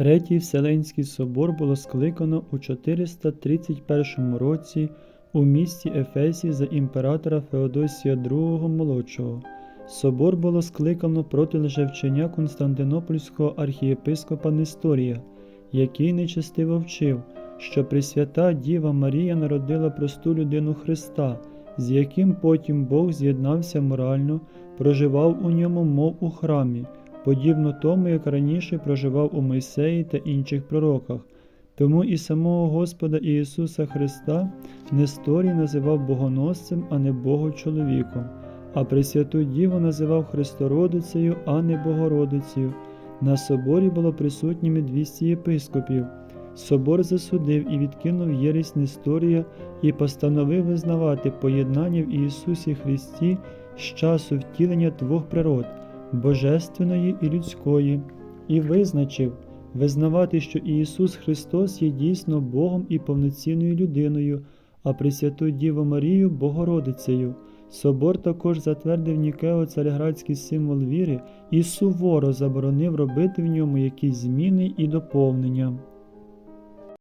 Третій Вселенський собор було скликано у 431 році у місті Ефесі за імператора Феодосія II Молодшого. Собор було скликано проти лжевчення Константинопольського архієпископа Несторія, який нечестиво вчив, що Пресвята Діва Марія народила просту людину Христа, з яким потім Бог з'єднався морально, проживав у ньому, мов у храмі, подібно тому, як раніше проживав у Мойсеї та інших пророках. Тому і самого Господа Ісуса Христа Несторій називав богоносцем, а не Богочоловіком, а Пресвяту Діву називав Христородицею, а не Богородицею. На соборі було присутніми 200 єпископів. Собор засудив і відкинув єресь Несторія і постановив визнавати поєднання в Ісусі Христі з часу втілення двох природ божественної і людської, і визначив визнавати, що Ісус Христос є дійсно Богом і повноцінною людиною, а Пресвяту Діву Марію Богородицею. Собор також затвердив Нікео цареградський символ віри і суворо заборонив робити в ньому якісь зміни і доповнення.